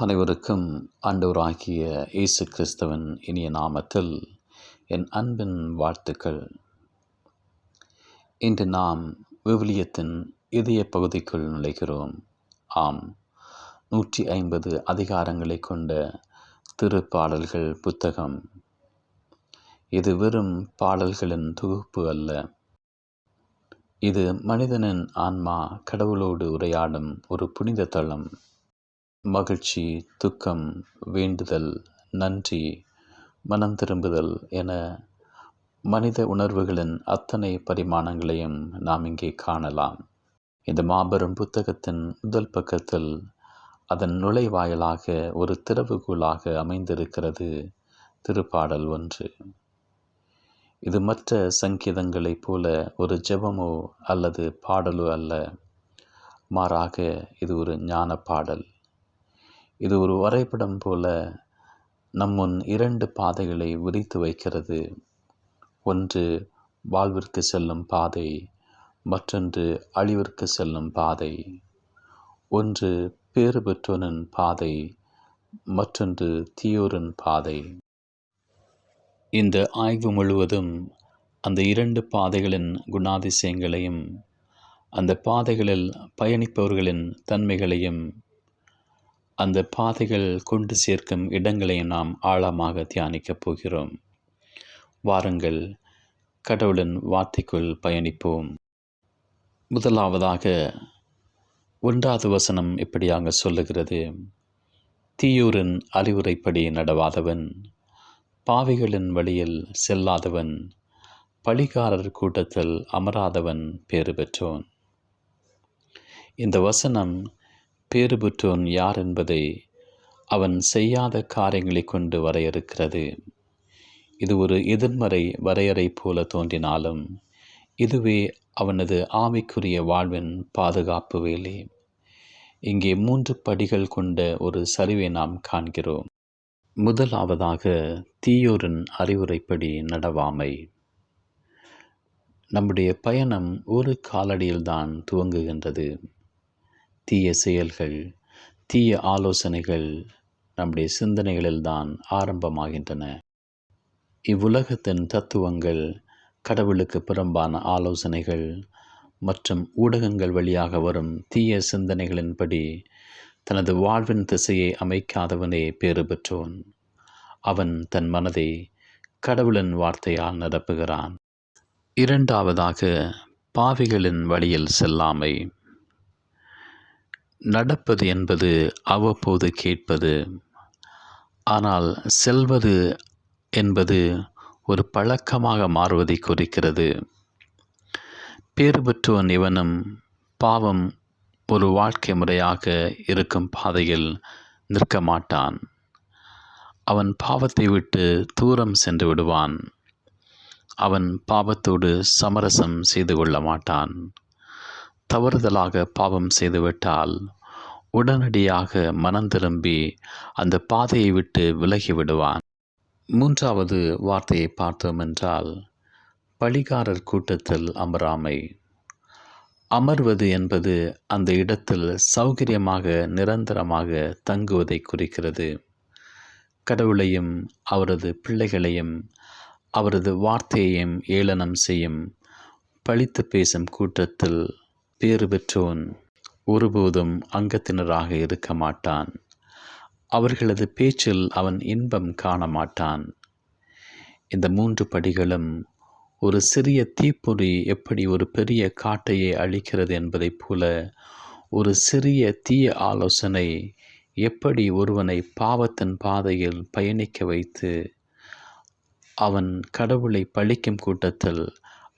அனைவருக்கும் ஆண்டவராகிய இயேசு கிறிஸ்தவன் இனிய நாமத்தில் என் அன்பின் வாழ்த்துக்கள். இன்று நாம் விவிலியத்தின் இதய பகுதிக்குள் நுழைகிறோம். ஆம் நூற்றி ஐம்பது அதிகாரங்களை கொண்ட திருப்பாடல்கள் புத்தகம். இது வெறும் பாடல்களின் தொகுப்பு அல்ல. இது மனிதனின் ஆன்மா கடவுளோடு உரையாடும் ஒரு புனித தளம். மகிழ்ச்சி துக்கம் வேண்டுதல் நன்றி மனம் திரும்புதல் என மனித உணர்வுகளின் அத்தனை பரிமாணங்களையும் நாம் இங்கே காணலாம். இந்த மாபெரும் புத்தகத்தின் முதல் பக்கத்தில் அதன் நுழைவாயிலாக ஒரு திறவுகோலாக அமைந்திருக்கிறது திருப்பாடல் ஒன்று. இது மற்ற சங்கீதங்களைப் போல ஒரு ஜெபமோ அல்லது பாடலோ அல்ல. மாறாக இது ஒரு ஞான பாடல். இது ஒரு வரைபடம் போல நம்முன் இரண்டு பாதைகளை விரித்து வைக்கிறது. ஒன்று வாழ்விற்கு செல்லும் பாதை மற்றொன்று அழிவிற்கு செல்லும் பாதை. ஒன்று பேறு பெற்றோனின் பாதை மற்றொன்று தீயோரின் பாதை. இந்த ஆய்வு முழுவதும் அந்த இரண்டு பாதைகளின் குணாதிசயங்களையும் அந்த பாதைகளில் பயணிப்பவர்களின் தன்மைகளையும் அந்த பாதைகள் கொண்டு சேர்க்கும் இடங்களை நாம் ஆழமாக தியானிக்கப் போகிறோம். வாருங்கள் கடவுளின் வார்த்தைக்குள் பயணிப்போம். முதலாவதாக ஒன்றாவது வசனம் இப்படியாக சொல்லுகிறது. தீயூரின் அறிவுரைப்படி நடவாதவன் பாவிகளின் வழியில் செல்லாதவன் பழிகாரர் கூட்டத்தில் அமராதவன் பேறு பெற்றோன். இந்த வசனம் பேறு பெற்றோன் யார் என்பதை அவன் செய்யாத காரியங்களை கொண்டு வரையறுக்கிறது. இது ஒரு எதிர்மறை வரையறை போல தோன்றினாலும் இதுவே அவனது ஆமைக்குரிய வாழ்வின் பாதுகாப்பு வேலை. இங்கே மூன்று படிகள் கொண்ட ஒரு சரிவை நாம் காண்கிறோம். முதலாவதாக தீயோரின் அறிவுரைப்படி நடவாமை. நம்முடைய பயணம் ஒரு காலடியில்தான் துவங்குகின்றது. தீய செயல்கள் தீய ஆலோசனைகள் நம்முடைய சிந்தனைகளில்தான் ஆரம்பமாகின்றன. இவ்வுலகத்தின் தத்துவங்கள் கடவுளுக்கு புறம்பான ஆலோசனைகள் மற்றும் ஊடகங்கள் வழியாக வரும் தீய சிந்தனைகளின்படி தனது வாழ்வின் திசையை அமைக்காதவனே பேறு பெற்றோன். அவன் தன் மனதை கடவுளின் வார்த்தையால் நிரப்புகிறான். இரண்டாவதாக பாவிகளின் வழியில் செல்லாமை. நடப்பது என்பது அவ்வப்போது கேட்பது. ஆனால் செல்வது என்பது ஒரு பழக்கமாக மாறுவதை குறிக்கிறது. பேறு பெற்றவன் இவனும் பாவம் ஒரு வாழ்க்கை முறையாக இருக்கும் பாதையில் நிற்க மாட்டான். அவன் பாவத்தை விட்டு தூரம் சென்று விடுவான். அவன் பாவத்தோடு சமரசம் செய்து கொள்ள மாட்டான். தவறுதலாக பாவம் செய்துவிட்டால் உடனடியாக மனம் திரும்பி அந்த பாதையை விட்டு விலகி விடுவான் மூன்றாவது வார்த்தையை பார்த்தோம் என்றால் பழிகாரர் கூட்டத்தில் அமராமை. அமர்வது என்பது அந்த இடத்தில் சௌகரியமாக நிரந்தரமாக தங்குவதை குறிக்கிறது. கடவுளையும் அவரது பிள்ளைகளையும் அவரது வார்த்தையையும் ஏளனம் செய்யும் பழித்து பேசும் கூட்டத்தில் பேறு பெற்றோன் ஒருபோதும் அங்கத்தினராக இருக்க மாட்டான். அவர்களது பேச்சில் அவன் இன்பம் காண மாட்டான். இந்த மூன்று படிகளும் ஒரு சிறிய தீப்பொறி எப்படி ஒரு பெரிய காட்டையை அழிக்கிறது என்பதைப் போல ஒரு சிறிய தீய ஆலோசனை எப்படி ஒருவனை பாவத்தின் பாதையில் பயணிக்க வைத்து அவன் கடவுளை பழிக்கும் கூட்டத்தில்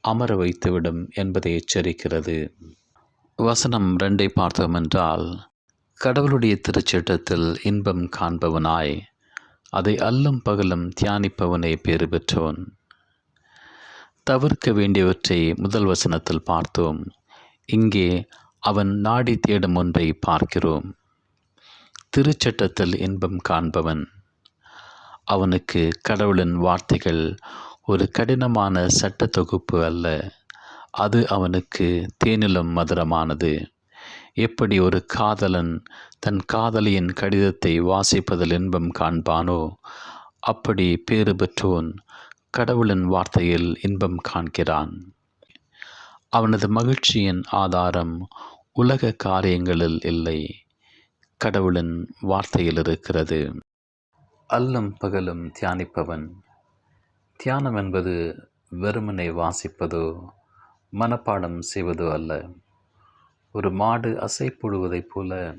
அமர வைத்துவிடும் என்பதை எச்சரிக்கிறது. வசனம் ரெண்டை பார்த்தோம் என்றால் கடவுளுடைய திருச்சட்டத்தில் இன்பம் காண்பவனாய் அதை அல்லும் பகலும் தியானிப்பவனே பேறு பெற்றவன். தவிர்க்க வேண்டியவற்றை முதல் வசனத்தில் பார்த்தோம். இங்கே அவன் நாடி தேடும் ஒன்றை பார்க்கிறோம். திருச்சட்டத்தில் இன்பம் காண்பவன். அவனுக்கு கடவுளின் வார்த்தைகள் ஒரு கடினமான சட்ட தொகுப்பு அல்ல. அது அவனுக்கு தேனிலும் மதுரமானது. எப்படி ஒரு காதலன் தன் காதலியின் கடிதத்தை வாசிப்பதில் இன்பம் காண்பானோ அப்படி பேறு பெற்றோன் கடவுளின் வார்த்தையில் இன்பம் காண்கிறான். அவனது மகிழ்ச்சியின் ஆதாரம் உலக காரியங்களில் இல்லை கடவுளின் வார்த்தையில் இருக்கிறது. அல்லும் பகலும் தியானிப்பவன். தியானம் என்பது வெறுமனை வாசிப்பதோ மனப்பாடம் செய்வது அல்ல. ஒரு மாடு அசைப்படுவதைப் போல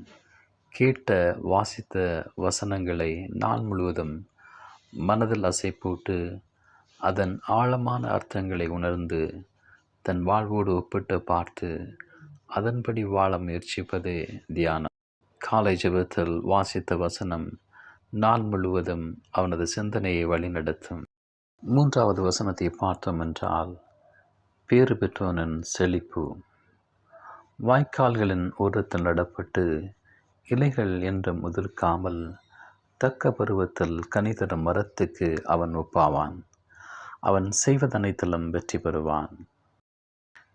கேட்ட வாசித்த வசனங்களை நாள் முழுவதும் மனதில் அசைப்போட்டு அதன் ஆழமான அர்த்தங்களை உணர்ந்து தன் வாழ்வோடு ஒப்பிட்டு பார்த்து அதன்படி வாழ முயற்சிப்பதே தியானம். காலை ஜெபத்தில் வாசித்த வசனம் நாள் முழுவதும் அவனது சிந்தனையை வழிநடத்தும். மூன்றாவது வசனத்தை பார்த்தோம் என்றால் பேறு பெற்றோனின் செழிப்பு. வாய்க்கால்களின் ஓரத்தில் நடப்பட்டு இலைகள் என்றும் முதிர்க்காமல் தக்க பருவத்தில் கனிதரும் மரத்துக்கு அவன் ஒப்பாவான். அவன் செய்வதனைத்திலும் வெற்றி பெறுவான்.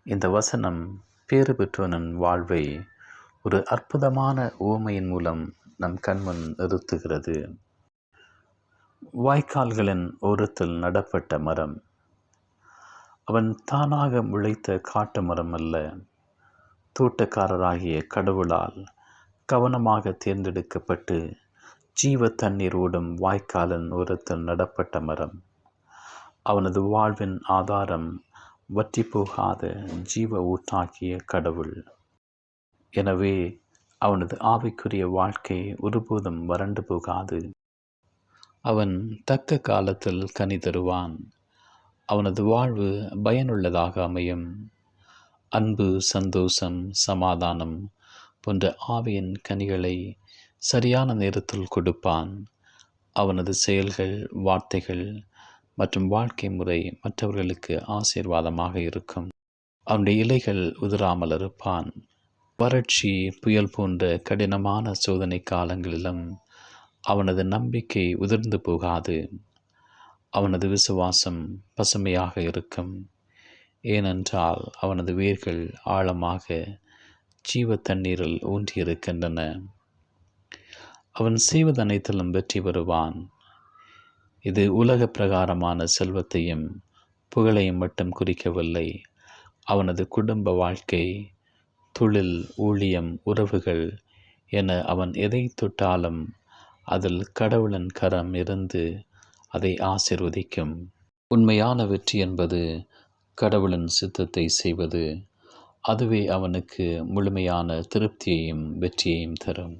இந்த வசனம் பேறு பெற்றவனின் வாழ்வை ஒரு அற்புதமான ஓமையின் மூலம் நம் கண்முன் நிறுத்துகிறது. வாய்க்கால்களின் ஓரத்தில் நடப்பட்ட மரம். அவன் தானாக முளைத்த காட்டு மரம் அல்ல தோட்டக்காரராகிய கடவுளால் கவனமாக தேர்ந்தெடுக்கப்பட்டு ஜீவ தண்ணீர் ஓடும் வாய்க்காலன் ஓரத்தில் நடப்பட்ட மரம். அவனது வாழ்வின் ஆதாரம் வற்றி போகாத ஜீவ ஊட்டாக்கிய கடவுள். எனவே அவனது ஆவிக்குரிய வாழ்க்கை ஒருபோதும் வறண்டு போகாது. அவன் தக்க காலத்தில் கனி தருவான். அவனது வாழ்வு பயனுள்ளதாக அமையும். அன்பு சந்தோஷம் சமாதானம் போன்ற ஆவியின் கனிகளை சரியான நேரத்தில் கொடுப்பான். அவனது செயல்கள் வார்த்தைகள் மற்றும் வாழ்க்கை முறை மற்றவர்களுக்கு ஆசீர்வாதமாக இருக்கும். அவனுடைய இலைகள் உதிராமல் இருப்பான். வறட்சி புயல் போன்ற கடினமான சோதனை காலங்களிலும் அவனது நம்பிக்கை உதிர்ந்து போகாது. அவனது விசுவாசம் பசுமையாக இருக்கும். ஏனென்றால் அவனது வேர்கள் ஆழமாக ஜீவ தண்ணீரில் ஊன்றியிருக்கின்றன. அவன் செய்வதனைத்திலும் வெற்றி பெறுவான். இது உலக பிரகாரமான செல்வத்தையும் புகழையும் மட்டும் குறிக்கவில்லை. அவனது குடும்ப வாழ்க்கை தொழில் ஊழியம் உறவுகள் என அவன் எதை தொட்டாலும் அதில் கடவுளின் கரம் இருந்து அதை ஆசிர்வதிக்கும். உண்மையான வெற்றி என்பது கடவுளின் சித்தத்தை செய்வது. அதுவே அவனுக்கு முழுமையான திருப்தியையும் வெற்றியையும் தரும்.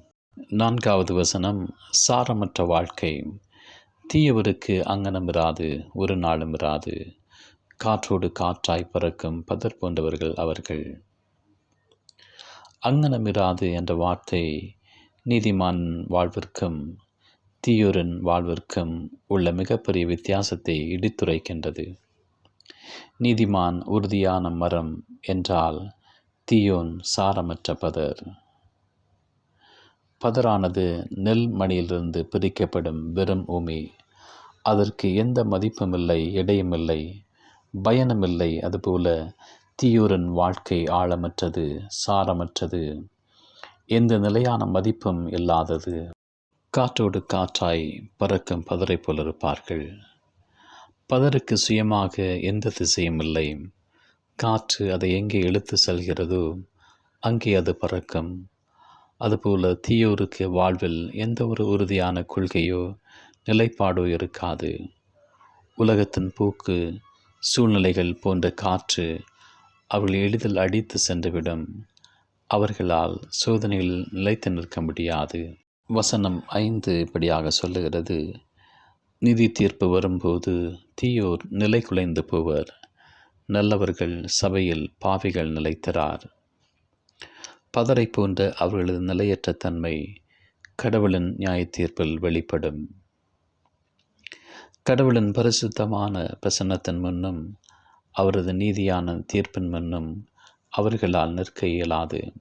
நான்காவது வசனம் சாரமற்ற வாழ்க்கை. தீயவருக்கு அங்கனம் இராது ஒரு நாளும் இராது. காற்றோடு காற்றாய் பறக்கும் பதர் போன்றவர்கள் அவர்கள். அங்கனமிராது என்ற வார்த்தை நீதிமான் வாழ்விற்கும் தீயோரின் வாழ்விற்கும் உள்ள மிகப்பெரிய வித்தியாசத்தை இடித்துரைக்கின்றது. நீதிமான் உறுதியான மரம் என்றால் தீயோன் சாரமற்ற பதர். பதரானது நெல் மணியிலிருந்து பிரிக்கப்படும் வெறும் உமி அதற்கு எந்த மதிப்புமில்லை எடையுமில்லை பயனுமில்லை அதுபோல தீயூரின் வாழ்க்கை ஆழமற்றது சாரமற்றது. எந்த நிலையான மதிப்பும் இல்லாதது. காற்றோடு காற்றாய் பறக்கும் பதரை போல இருப்பார்கள். பதருக்கு சுயமாக எந்த திசையும் இல்லை. காற்று அதை எங்கே இழுத்து செல்கிறதோ அங்கே அது பறக்கும். அதுபோல தீயோருக்கு வாழ்வில் எந்த ஒரு உறுதியான கொள்கையோ நிலைப்பாடோ இருக்காது. உலகத்தின் போக்கு சூழ்நிலைகள் போன்ற காற்று அவர்கள் எளிதில் அடித்து சென்றுவிடும். அவர்களால் சோதனையில் நிலைத்து நிற்க முடியாது. வசனம் ஐந்து இப்படியாக சொல்லுகிறது. நிதி தீர்ப்பு வரும்போது தீயோர் நிலை குலைந்து போவர். நல்லவர்கள் சபையில் பாவிகள் நிலைத்தரார். பதரை போன்ற அவர்களது நிலையற்ற தன்மை கடவுளின் நியாய தீர்ப்பில் வெளிப்படும். கடவுளின் பரிசுத்தமான பிரசன்னத்தின் முன்னும் அவரது நீதியான தீர்ப்பின் முன்னும் அவர்களால் நிற்க இயலாது.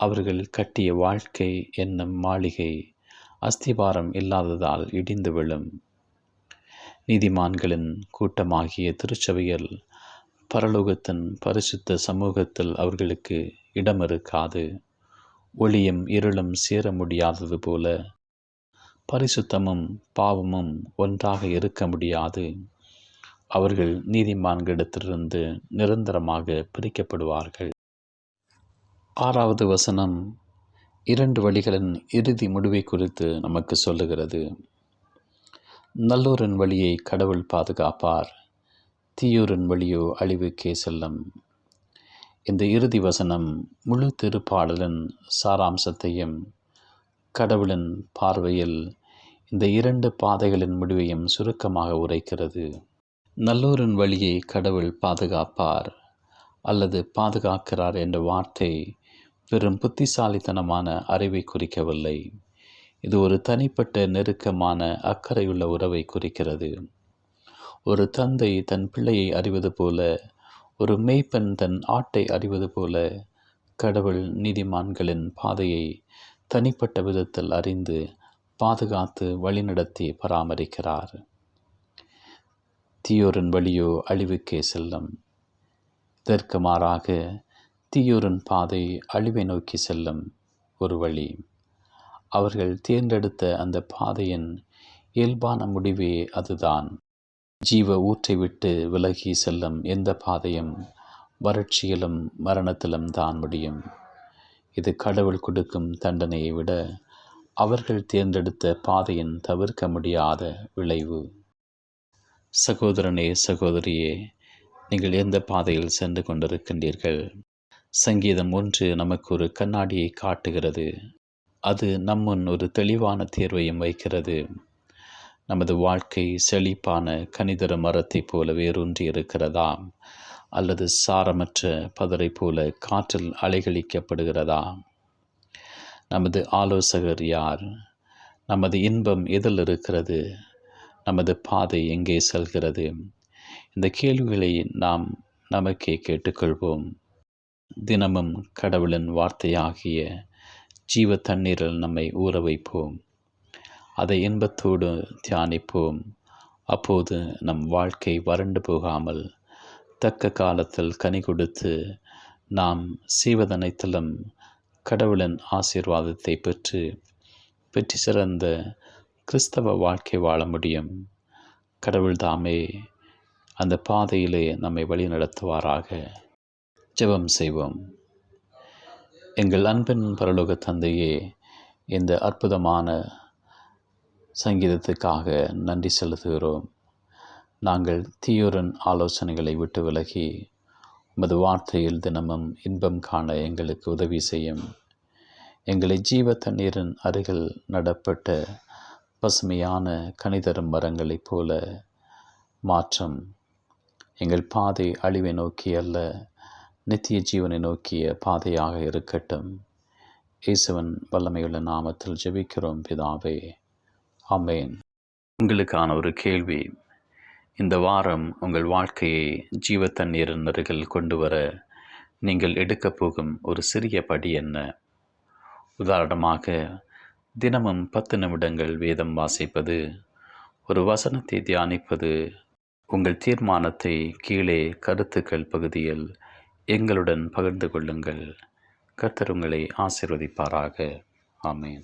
அவர்கள் கட்டிய வாழ்க்கை என்னும் மாளிகை அஸ்திபாரம் இல்லாததால் இடிந்து விழும். நீதிமான்களின் கூட்டமாகிய திருச்சபையில் பரலோகத்தின் பரிசுத்த சமூகத்தில் அவர்களுக்கு இடம் இருக்காது ஒளியும் இருளும் சேர முடியாதது போல பரிசுத்தமும் பாவமும் ஒன்றாக இருக்க முடியாது. அவர்கள் நீதிமான்களிடத்திலிருந்து நிரந்தரமாக பிரிக்கப்படுவார்கள். ஆறாவது வசனம் இரண்டு வழிகளின் இறுதி முடிவை குறித்து நமக்கு சொல்லுகிறது. நல்லோரின் வழியை கடவுள் பாதுகாப்பார் தீயோரின் வழியோ அழிவுக்கே செல்லும். இந்த இறுதி வசனம் முழு திருப்பாடலின் சாராம்சத்தையும் கடவுளின் பார்வையில் இந்த இரண்டு பாதைகளின் முடிவையும் சுருக்கமாக உரைக்கிறது. நல்லோரின் வழியை கடவுள் பாதுகாப்பார் அல்லது பாதுகாக்கிறார் என்ற வார்த்தை வெறும் புத்திசாலித்தனமான அறிவை குறிக்கவில்லை. இது ஒரு தனிப்பட்ட நெருக்கமான அக்கறையுள்ள உறவை குறிக்கிறது. ஒரு தந்தை தன் பிள்ளையை அறிவது போல ஒரு மெய்ப்பெண் தன் ஆட்டை அறிவது போல கடவுள் நீதிமான்களின் பாதையை தனிப்பட்ட விதத்தில் அறிந்து பாதுகாத்து வழிநடத்தி பராமரிக்கிறார். தீயோரின் வழியோ அழிவுக்கே செல்லும். இதற்கு மாறாக தீயோரின் பாதை அழிவை நோக்கி செல்லும் ஒரு வழி. அவர்கள் தேர்ந்தெடுத்த அந்த பாதையின் இயல்பான முடிவே அதுதான். ஜீவ ஊற்றை விட்டு விலகி செல்லும் எந்த பாதையும் வறட்சியிலும் மரணத்திலும் தான் முடியும். இது கடவுள் கொடுக்கும் தண்டனையை விட அவர்கள் தேர்ந்தெடுத்த பாதையின் தவிர்க்க முடியாத விளைவு. சகோதரனே சகோதரியே நீங்கள் எந்த பாதையில் சென்று கொண்டிருக்கின்றீர்கள்? சங்கீதம் ஒன்று நமக்கு ஒரு கண்ணாடியை காட்டுகிறது. அது நம்முன் ஒரு தெளிவான தேர்வையும் வைக்கிறது. நமது வாழ்க்கை செழிப்பான கனிதர மரத்தைப் போல வேரூன்றி இருக்கிறதா? அல்லது சாரமற்ற பதரை போல காற்றில் அலைகழிக்கப்படுகிறதா? நமது ஆலோசகர் யார்? நமது இன்பம் எதில் இருக்கிறது? நமது பாதை எங்கே செல்கிறது? இந்த கேள்விகளை நாம் நமக்கே கேட்டுக்கொள்வோம். தினமும் கடவுளின் வார்த்தையாகிய ஜீவ தண்ணீரில் நம்மை ஊற வைப்போம் அதை இன்பத்தோடு தியானிப்போம். அப்போது நம் வாழ்க்கை வறண்டு போகாமல் தக்க காலத்தில் கனி கொடுத்து நாம் செய்வதனைத்திலும் கடவுளின் ஆசீர்வாதத்தை பெற்று வெற்றி சிறந்த கிறிஸ்தவ வாழ்க்கை வாழ முடியும். கடவுள் தாமே அந்த பாதையிலே நம்மை வழி நடத்துவாராக ஜெபம் செய்வோம். எங்கள் அன்பின் பரலோக தந்தையே இந்த அற்புதமான சங்கீதத்துக்காக நன்றி செலுத்துகிறோம். நாங்கள் தீயுரன் ஆலோசனைகளை விட்டு விலகி உமது வார்த்தையில் தினமும் இன்பம் காண எங்களுக்கு உதவி செய்யும். எங்களை ஜீவ தண்ணீரின் அருகில் நடப்பட்ட பசுமையான கனிதரும் மரங்களைப் போல மாற்றம். எங்கள் பாதை அழிவை நோக்கி அல்ல நித்திய ஜீவனை நோக்கிய பாதையாக இருக்கட்டும். இயேசுவன் வல்லமையுள்ள நாமத்தில் ஜெபிக்கிறோம் பிதாவே. அமேன் உங்களுக்கான ஒரு கேள்வி. இந்த வாரம் உங்கள் வாழ்க்கையை ஜீவ தண்ணீர் அருகில் கொண்டு வர நீங்கள் எடுக்கப் போகும் ஒரு சிறிய படி என்ன? உதாரணமாக தினமும் பத்து நிமிடங்கள் வேதம் வாசிப்பது ஒரு வசனத்தை தியானிப்பது உங்கள் தீர்மானத்தை கீழே கருத்துக்கள் பகுதியில் எங்களுடன் பகிர்ந்து கொள்ளுங்கள். கர்த்தர் உங்களை ஆசிர்வதிப்பாராக. ஆமேன்.